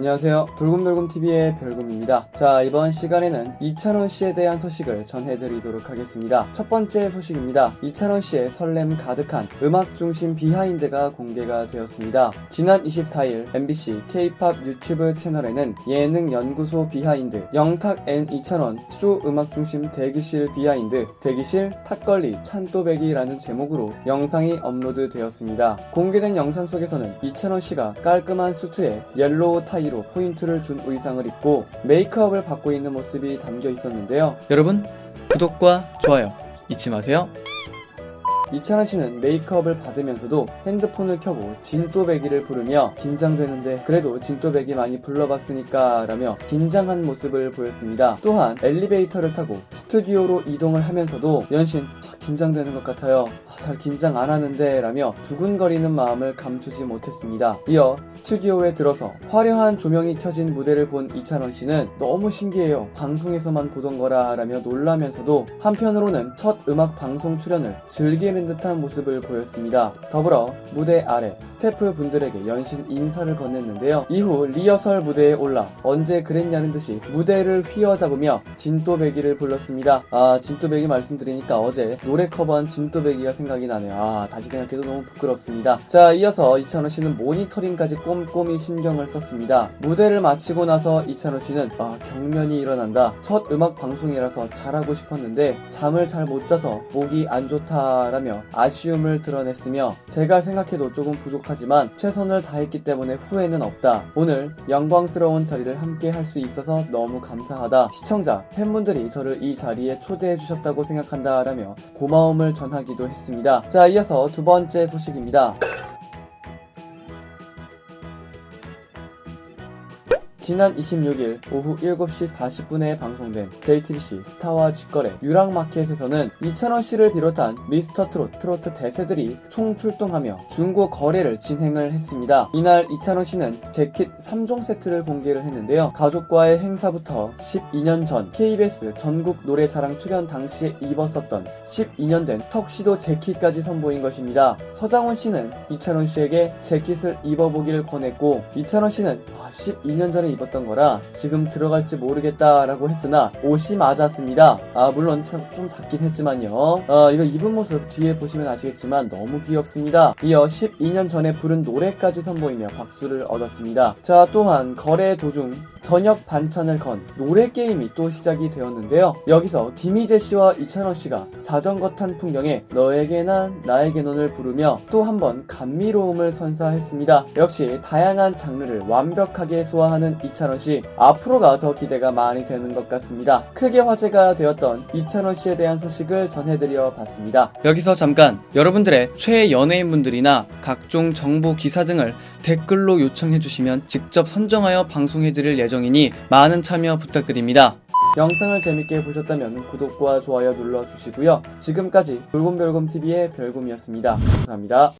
안녕하세요. 돌곰별곰TV의 별곰입니다. 자, 이번 시간에는 이찬원 씨에 대한 소식을 전해드리도록 하겠습니다. 첫 번째 소식입니다. 이찬원 씨의 설렘 가득한 음악 중심 비하인드가 공개가 되었습니다. 지난 24일 MBC K-팝 유튜브 채널에는 예능 연구소 비하인드, 영탁 앤 이찬원 쇼 음악 중심 대기실 비하인드, 대기실 탁걸리 찬또배기라는 제목으로 영상이 업로드 되었습니다. 공개된 영상 속에서는 이찬원 씨가 깔끔한 수트에 옐로우 타이 로 포인트를 준 의상을 입고 메이크업을 받고 있는 모습이 담겨 있었는데요. 여러분, 구독과 좋아요 잊지 마세요. 이찬원 씨는 메이크업을 받으면서도 핸드폰을 켜고 진또배기를 부르며 긴장되는데 그래도 진또배기 많이 불러봤으니까 라며 긴장한 모습을 보였습니다. 또한 엘리베이터를 타고 스튜디오로 이동을 하면서도 연신 아, 긴장되는 것 같아요. 아, 잘 긴장 안 하는데 라며 두근거리는 마음을 감추지 못했습니다. 이어 스튜디오에 들어서 화려한 조명이 켜진 무대를 본 이찬원 씨는 너무 신기해요. 방송에서만 보던 거라 라며 놀라면서도 한편으로는 첫 음악 방송 출연을 즐기는 듯한 모습을 보였습니다. 더불어 무대 아래 스태프 분들에게 연신 인사를 건넸는데요. 이후 리허설 무대에 올라 언제 그랬냐는 듯이 무대를 휘어잡으며 진또배기를 불렀습니다. 아 진또배기 말씀드리니까 어제 노래 커버한 진또배기가 생각이 나네요. 아 다시 생각해도 너무 부끄럽습니다. 자 이어서 이찬원 씨는 모니터링까지 꼼꼼히 신경을 썼습니다. 무대를 마치고 나서 이찬원 씨는 아 경련이 일어난다. 첫 음악 방송이라서 잘하고 싶었는데 잠을 잘 못 자서 목이 안 좋다라며 아쉬움을 드러냈으며 제가 생각해도 조금 부족하지만 최선을 다했기 때문에 후회는 없다. 오늘 영광스러운 자리를 함께 할 수 있어서 너무 감사하다. 시청자, 팬분들이 저를 이 자리에 초대해 주셨다고 생각한다 라며 고마움을 전하기도 했습니다. 자, 이어서 두 번째 소식입니다. 지난 26일 오후 7시 40분에 방송된 JTBC 스타와 직거래 유랑마켓에서는 이찬원 씨를 비롯한 미스터 트롯, 트로트 대세들이 총 출동하며 중고 거래를 진행을 했습니다. 이날 이찬원 씨는 재킷 3종 세트를 공개를 했는데요. 가족과의 행사부터 12년 전 KBS 전국 노래자랑 출연 당시에 입었었던 12년 된 턱시도 재킷까지 선보인 것입니다. 서장훈 씨는 이찬원 씨에게 재킷을 입어보기를 권했고 이찬원 씨는 아, 12년 전에 입었던 거라 지금 들어갈지 모르겠다라고 했으나 옷이 맞았습니다. 아 물론 참 좀 작긴 했지만요. 어, 이거 입은 모습 뒤에 보시면 아시겠지만 너무 귀엽습니다. 이어 12년 전에 부른 노래까지 선보이며 박수를 얻었습니다. 자 또한 거래 도중 저녁 반찬을 건 노래 게임이 또 시작이 되었는데요. 여기서 김희재 씨와 이찬원 씨가 자전거 탄 풍경에 너에게 난 나에게 넌을 부르며 또 한 번 감미로움을 선사했습니다. 역시 다양한 장르를 완벽하게 소화하는 이찬원 씨 앞으로가 더 기대가 많이 되는 것 같습니다. 크게 화제가 되었던 이찬원 씨에 대한 소식을 전해드려 봤습니다. 여기서 잠깐 여러분들의 최애 연예인분들이나 각종 정보 기사 등을 댓글로 요청해 주시면 직접 선정하여 방송해 드릴 예정이니 많은 참여 부탁드립니다. 영상을 재밌게 보셨다면 구독과 좋아요 눌러주시고요. 지금까지 돌곰별곰TV의 별곰이었습니다. 감사합니다.